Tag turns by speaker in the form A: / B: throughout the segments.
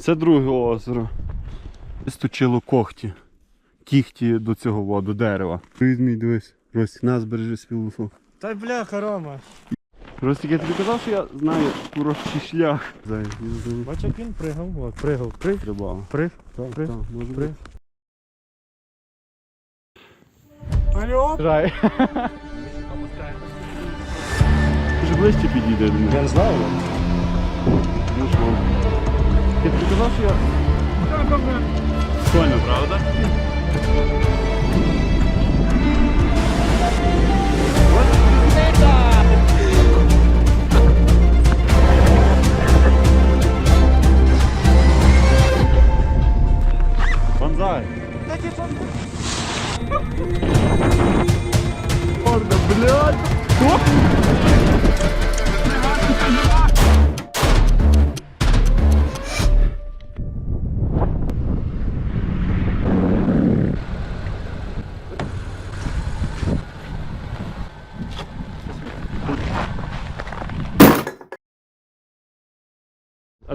A: Це друге озеро. Стучило когті. Кіхті до цього воду, дерева. Візьмій, дивись. Ростік, нас бережи спілусок.
B: Та бляха, Рома.
A: Ростік, я тобі казав, що я знаю короткий шлях.
B: Бач, як він пригав. От, пригав, приг,
A: Треба.
B: приг.
A: Так,
B: При-
A: так, може
B: при- Алло? Жай.
A: Вже ближче підійде до мене.
B: Я не знаю.
A: Ну що? Тобі казав, що я... Прикольно, правда?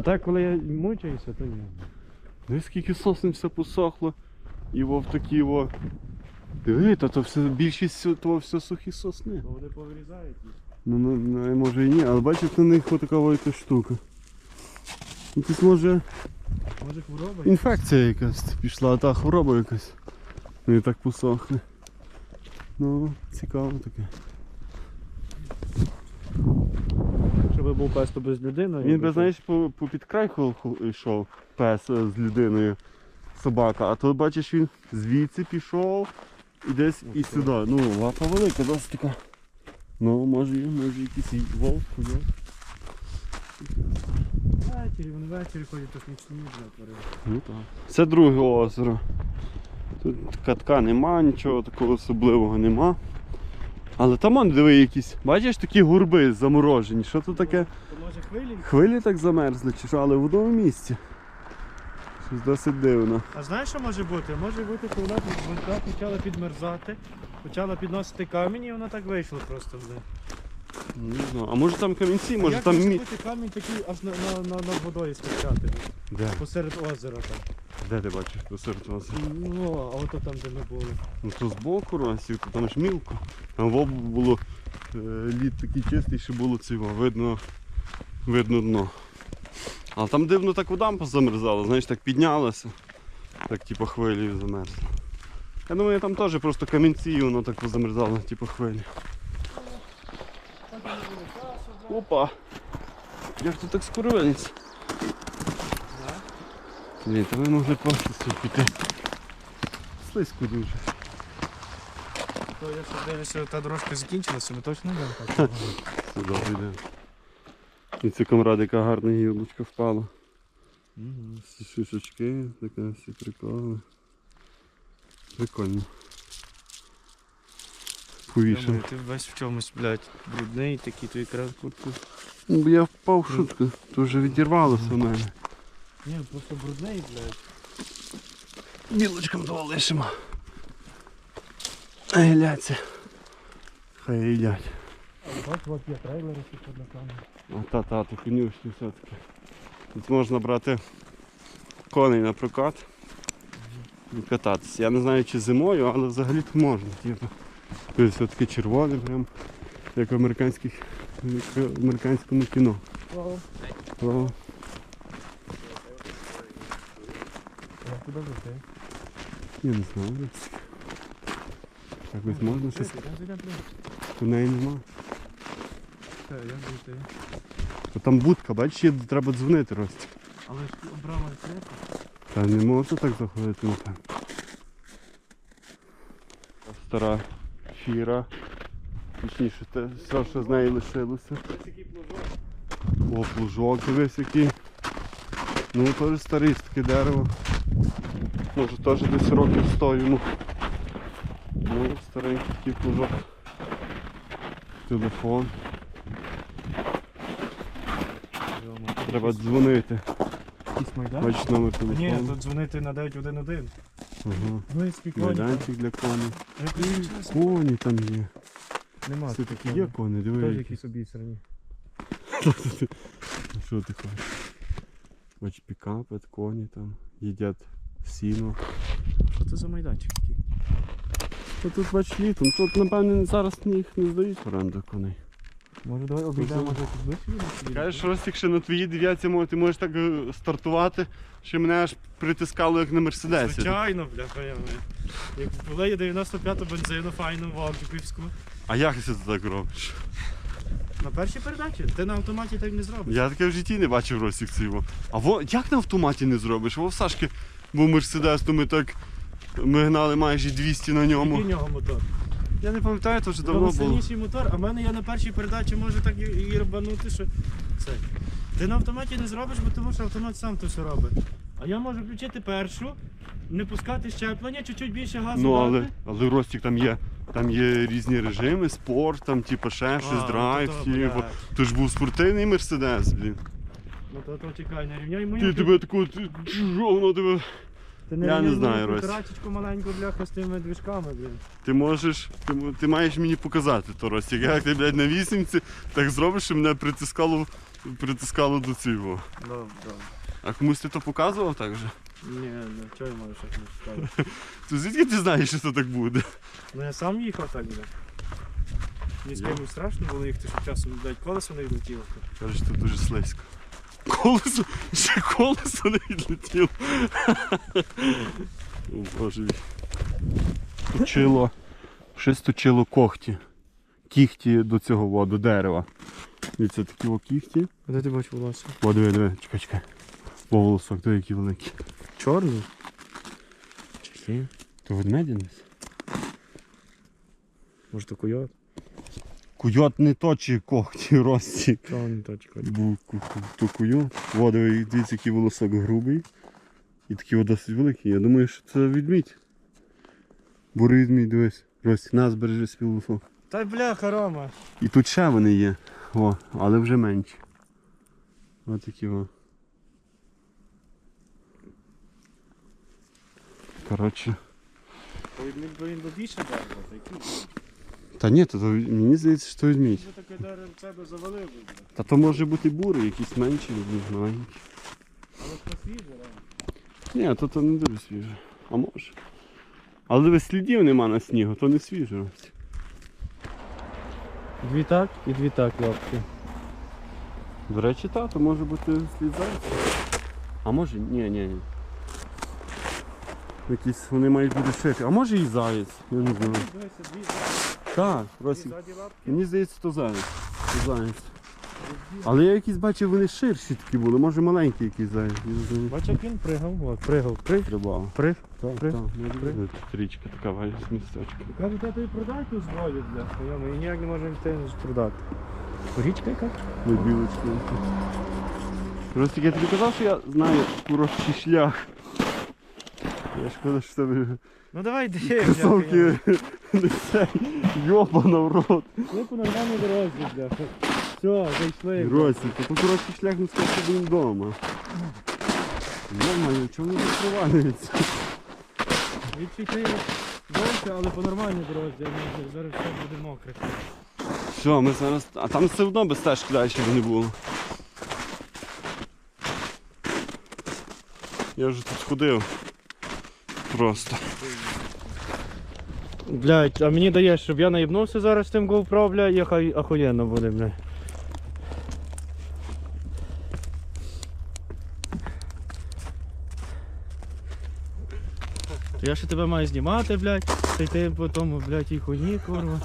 B: Так, коли я мучаюся, то ні.
A: Диви, скільки сосен все посохло. І во в такі во. Диви, та то все, більшість того все сухі сосни.
B: То вони повирізають їх.
A: Ну, ну, ну, може і ні, але бачиш, на них отака якась штука. Якась може
B: Може хвороба?
A: інфекція якась пішла, та хвороба якась. Ну і так посохне. Ну, цікаво таке.
B: Щоб був пес, то без людини.
A: Він би, знаєш, по, по під край хол- хол- йшов пес е, з людиною, собака, а то бачиш він звідси пішов і десь і сюди. Ну, лапа велика, досить така. Ну, може, може якийсь і вовк, ходив.
B: Ввечері, вони ввечері ходять, то смічні, бля, тварини.
A: Ну так. Це друге озеро. Тут катка нема, нічого такого особливого нема. Але там он диви якісь. Бачиш такі гурби заморожені. Що це таке?
B: То може хвилі?
A: Хвилі так замерзли, чи що, але в одному місці. Щось досить дивно.
B: А знаєш, що може бути? Може бути, коли вона вода почала підмерзати, почала підносити камінь і вона так вийшла просто в неї.
A: Не знаю. А може там камінці,
B: А
A: може
B: як
A: там
B: може
A: мі...
B: бути камінь такий аж на, на, на, над водою стирчати,
A: Де?
B: посеред озера там.
A: Де ти бачиш посеред озера?
B: Ну, а ото там, де ми були.
A: Ну то збоку росів, то там ж мілко. Там в обу було е, лід такий чистий, що було цього, видно, видно дно. Але там дивно так вода позамерзала, знаєш, так піднялася. Так типу хвилі замерзла. Я думаю, там теж просто камінці і воно так позамерзало, типу хвилі. Опа! Як тут так скоровиниться? Блін, та ви могли просто собі піти. Слизько дуже.
B: То якщо дивишся, та дорожка закінчилася, ми точно йдемо так.
A: Все добре йде. І це комрадика гарна гілочка впала.
B: Мгм.
A: Всі шишечки, таке всі приколи. Прикольно.
B: Думаю, Ти весь в чомусь, блядь, брудний, такий твій крав куртку.
A: Ну, бо Я впав в шутку, то вже відірвалося в мене.
B: Ні, просто брудний, блядь.
A: Білочкам того лишимо. Ай, гляться. Хай їдять.
B: А бач, от є трейлери тут на камері.
A: А та та, то конюшні все-таки. Тут можна брати коней на прокат і кататися. Я не знаю чи зимою, але взагалі то можна. Типу. Тобто все-таки червоне, прям як в американських в американському кіно. О,
B: Я куди летив?
A: я не знаю. Якось можна щось. У неї нема.
B: Я зайти.
A: То там будка, бачиш, треба дзвонити Ростик.
B: Але ж брама відкрита.
A: Та не можна так заходити, напевно. Стара фіра. Точніше, те, все, що з неї лишилося. О, плужок дивись який. Ну теж старий таке дерево. Може теж десь років стою. Ну, ну старенький такий плужок. Телефон. Треба дзвонити. Бачиш номер
B: Ні, тут дзвонити на 911.
A: Ага.
B: Ну.
A: Майданчик для коней. Коні там є.
B: Нема.
A: Все таки є коні, диви.
B: Теж якісь обісрані.
A: Що ти хочеш? Бач, пікапи, коні там, їдять сіно.
B: Що це за майданчик такий?
A: Та тут бач літом. Тут, напевне, зараз їх не здають в оренду коней.
B: Може давай
A: обійдемо,
B: може тут ближче?
A: Кажеш, Ростік, що на твоїй дев'ятці мо- ти можеш так е, стартувати, що мене аж притискало, як на мерседесі.
B: Звичайно, бляха, я Як була є 95-ту бензину, файну в Вовчиківську.
A: А як ти це так робиш?
B: На першій передачі. Ти на автоматі так не зробиш.
A: Я таке в житті не бачив Ростік цього. А во, як на автоматі не зробиш? Во в Сашки був мерседес, то ми так. Ми гнали майже 200 на
B: Який
A: ньому.
B: в нього мотор?
A: Я не пам'ятаю, то вже
B: Давно
A: було.
B: сильніший мотор, а в мене я на першій передачі можу так і, і рбанути, що це. Ти на автоматі не зробиш, бо тому що автомат сам то все робить. А я можу включити першу, не пускати щеплення, чуть-чуть більше газу
A: Ну
B: дати.
A: але, але Ростік там є. Там є різні режими, спорт, там типу ще щось, драйв,
B: то то,
A: типу.
B: блядь.
A: То ж був спортивний мерседес, блін.
B: Ну то, то чекай, не рівняй мою.
A: Ти тебе таку, ти- воно тебе.
B: Ти
A: я не знаю, Рось.
B: півторачечку маленьку бляха з тими двіжками, блін.
A: Ти можеш, ти, ти маєш мені показати то Ростік. Як ти, блядь, на вісімці так зробиш, що мене притискало, притискало до цього.
B: Добре, добре.
A: А комусь ти то показував так же?
B: Ні, ну чого я можу щось не сказати?
A: То звідки ти знаєш, що це так буде?
B: Ну я сам їхав так, бля. Мені з кимось страшно було їхати, щоб часом, блядь, колесо не відлетіло.
A: Кажеш, тут дуже слизько. Колесо, ще колесо не відлетіло. О, Боже мій. Точило. Щось точило когті. Кіхті до цього во, до дерева. І це такі о кіхті.
B: А де ти бачиш волосся?
A: О, диви, диви, чекай, чекай. О, волосок, диви, які великі.
B: Чорний?
A: Чекай. То ведмеді десь?
B: Може то койот?
A: Куйот не точить когті рості. Ку- то куйот. О, дивіться, який волосок грубий. І такий досить великий. Я думаю, що це відмідь. Бурий відмідь, дивись. Рості, нас бережи свій волосок.
B: Та бляха, Рома.
A: І тут ще вони є. О, але вже менші. Ось такі о. Коротше.
B: Він більше дерева, такий.
A: Та ні, то, то мені здається, що відмідь.
B: Якби таке дерево в себе завалив би.
A: Та то може бути бурий, якісь менші, не маленькі.
B: Але то свіже, Рома.
A: Ні, то, то не дуже свіже. А може. Але дивись, слідів нема на снігу, то не свіже.
B: Дві так і дві так, лапки.
A: До речі, та, то може бути слід зайця. А може, ні, ні, ні. Якісь вони мають бути ширші. А може і заєць, я не знаю. Так,
B: дві
A: Росік. Мені здається, то заєць. То заєць. Але я якісь бачив, вони ширші такі були, може маленький якийсь заєць. я не знаю.
B: Бач, як він пригав, от, пригав, приг,
A: Стрибав.
B: приг.
A: Так,
B: При-
A: так. Тут річка така вайс містечко.
B: Кажуть, я тобі продай ту зброю, бля. Я ми ніяк не можемо йти продати. Річка яка?
A: На білочку. Ростик, я тобі казав, що я знаю короткий шлях. Я шкода, що тебе
B: Ну давай йди,
A: кросовки не це йобана в рот.
B: Ми по нормальній дорозі, бля. Все, зайшли.
A: Ростик, то по короткий шлях не скажу, що він вдома. Нормально, чому не провалюється?
B: Відчути довше, але по нормальній дорозі, а не зараз все буде мокре.
A: Все, ми зараз. А там все одно без стежки далі не було. Я вже тут ходив. Просто.
B: Блять, а мені даєш, щоб я наїбнувся зараз тим GoPro, бля, і хай охуєнно буде, бля. Я ще тебе маю знімати, блядь, та йти по тому, блядь, і хуйні, курва.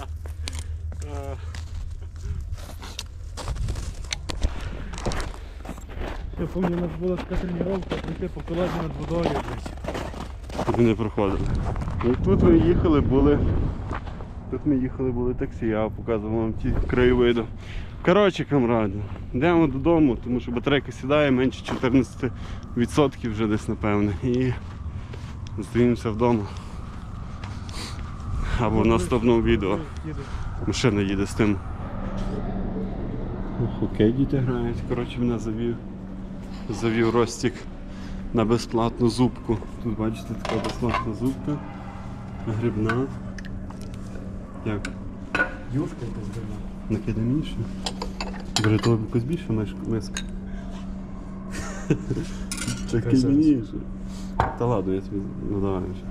B: Я пам'ятаю, у нас була така тренування, прийти по колоді над водою, блядь.
A: Куди не проходили. Ну, тут ми їхали, були. Тут ми їхали, були таксі, я показував вам ті краєвиди. Коротше, камради, йдемо додому, тому що батарейка сідає менше 14% вже десь напевне. І зустрінемося вдома. Або в наступному відео. Машина їде з тим. Хокей діти грають. Коротше, мене завів. Завів Ростік на безплатну зубку. Тут бачите така безплатна зубка. Грибна. Як?
B: Юшка якась дивна.
A: Накиданіше. Бери того якось більше миска. Чекай
B: зараз.
A: Та ладно, я тобі ну давай вже.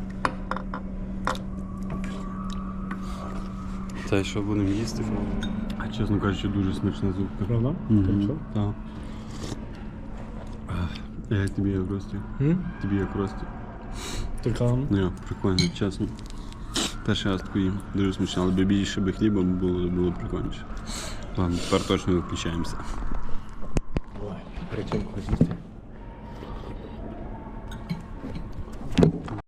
A: Що будемо їсти? А чесно кажучи, дуже смачна зубка.
B: Правда?
A: Так. Ах, тебе тобі як рості? Тобі як рості?
B: Така.
A: Ну, прикольно, чесно. Перший раз таку їм. Дуже смачно, але більше би хліба було, було прикольніше. Ладно, тепер точно виключаємося.
B: Ой, ходити.